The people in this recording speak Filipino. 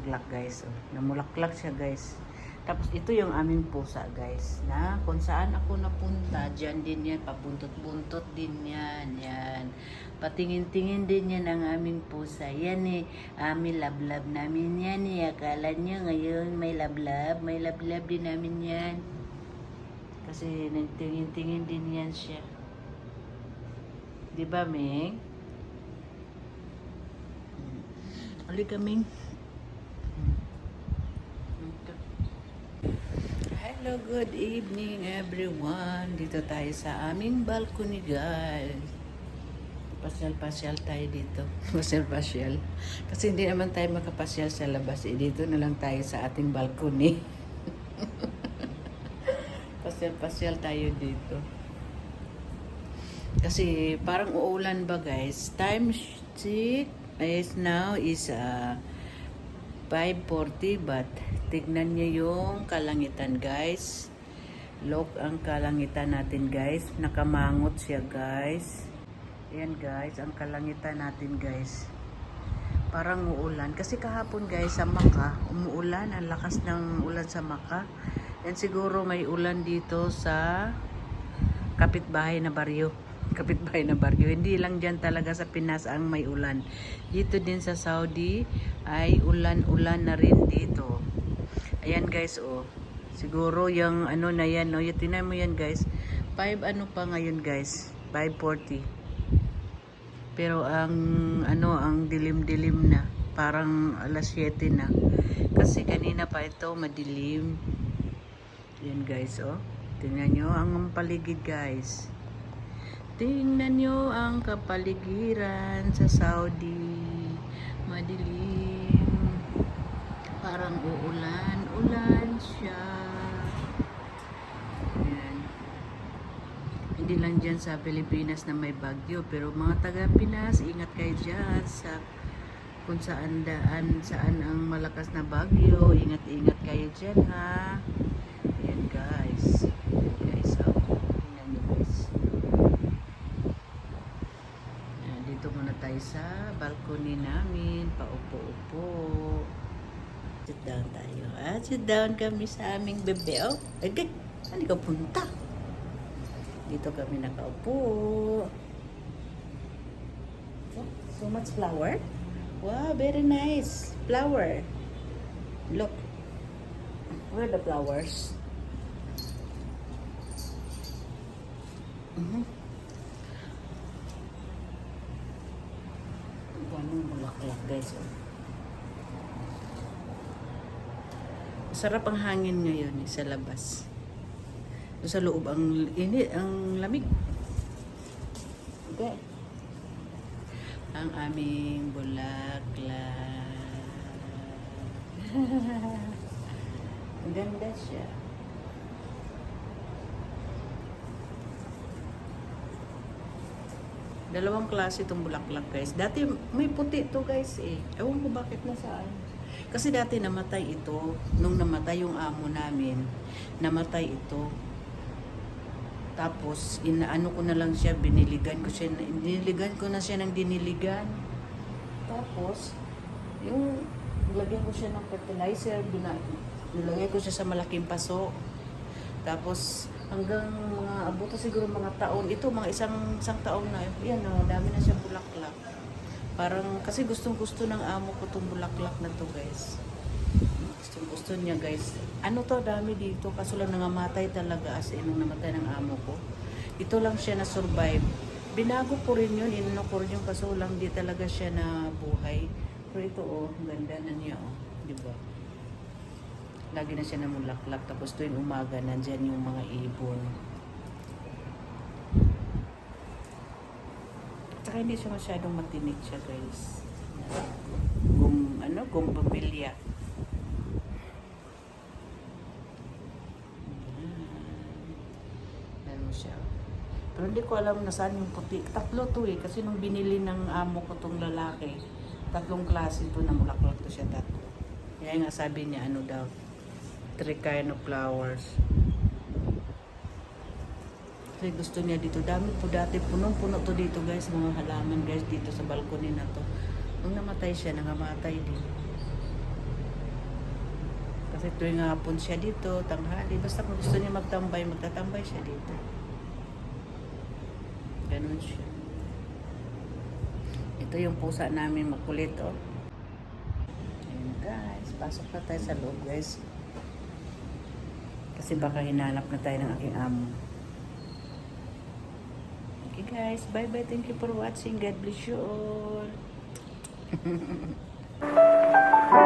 bulaklak siya guys. Tapos ito yung aming pusa guys. Na kung saan ako napunta, dyan din yan. Pabuntot-buntot din yan. Yan. Patingin-tingin din yan ang aming pusa. Yan eh. Aming lablab namin yan eh. Akala nyo ngayon may lablab. May lablab din namin yan. Kasi nagtingin-tingin din yan siya. Di ba, Ming? Uli kaming. Hello, good evening everyone. Dito tayo sa aming balcony guys. Pasyal-pasyal tayo dito. Pasyal-pasyal. Kasi hindi naman tayo makapasyal sa labas. Eh, dito na lang tayo sa ating balcony. Pasyal-pasyal tayo dito. Kasi parang uulan ba guys? Time check is now is uh, 5.40 but tignan niyo yung kalangitan guys. Look ang kalangitan natin guys. Nakamangot siya guys. Ayan guys, ang kalangitan natin guys. Parang uulan. Kasi kahapon guys sa Maka, umuulan. Ang lakas ng ulan sa Maka. Yan siguro may ulan dito sa kapitbahay na baryo. Kapitbahay na baryo. Hindi lang dyan talaga sa Pinas ang may ulan. Dito din sa Saudi ay ulan-ulan na rin dito. Ayan guys, oh. Siguro yung ano na yan, no? Yung mo yan guys. 5 ano pa ngayon guys? 5.40. Pero ang ano, ang dilim-dilim na. Parang alas 7 na. Kasi kanina pa ito madilim. Yan guys, oh. Tingnan nyo ang paligid guys. Tingnan nyo ang kapaligiran sa Saudi. Madilim. Parang uulan. Ulan siya. Yan. Hindi lang dyan sa Pilipinas na may bagyo. Pero mga taga Pinas, ingat kayo dyan sa kung saan daan, saan ang malakas na bagyo. Ingat-ingat kayo dyan ha. Ayan guys. Ayan guys. Oh. Tingnan nyo guys. Ayan, dito muna tayo sa balcony namin. Paupo-upo. Sit down tayo. Ah, sit down kami sa aming bebe. Oh, agay. Saan ka punta? Dito kami nakaupo. Oh, so much flower. Wow, very nice. Flower. Look. Where are the flowers? Mhm. Ganun bulaklak guys. Oh. Masarap ang hangin ngayon eh, sa labas. Doon sa loob ang init, ang lamig. Okay. Ang aming bulaklak. Ganda siya. Dalawang klase itong bulaklak guys. Dati may puti to guys eh. Ewan ko bakit nasaan. Kasi dati namatay ito. Nung namatay yung amo namin, namatay ito. Tapos, inaano ko na lang siya, biniligan ko siya, diniligan ko na siya ng diniligan. Tapos, yung nilagyan ko siya ng fertilizer, nilagay ko siya sa malaking paso. Tapos, hanggang mga abuto siguro mga taon, ito mga isang isang taon na, yan o, dami na siyang bulaklak. Parang, kasi gustong gusto ng amo ko itong bulaklak na to guys. Gustong gusto niya guys. Ano to, dami dito, kaso lang nangamatay talaga as in nung namatay ng amo ko. Ito lang siya na survive. Binago ko rin yun, inano ko rin yung kaso lang di talaga siya na buhay. Pero ito oh, ganda na niya oh, di ba? Lagi na siya namulaklak. Tapos tuwing umaga, nandyan yung mga ibon. Tsaka hindi siya masyadong matinik siya, guys. Gum, ano, gumbapilya. Meron siya. Pero hindi ko alam na saan yung puti. Tatlo to eh. Kasi nung binili ng amo ko tong lalaki, tatlong klase to na mulaklak to siya tatlo. Kaya nga sabi niya ano daw, of flowers. Kasi gusto niya dito. Dami po dati. Punong-puno to dito guys. Mga halaman guys dito sa balcony na to. Nung namatay siya, nangamatay din. Kasi tuwing hapon siya dito, tanghali. Basta kung gusto niya magtambay, magtatambay siya dito. Ganun siya. Ito yung pusa namin makulit, oh. Ayan guys, pasok na tayo sa loob guys. Kasi baka hinanap na tayo ng aking amo. Okay guys, bye bye. Thank you for watching. God bless you all.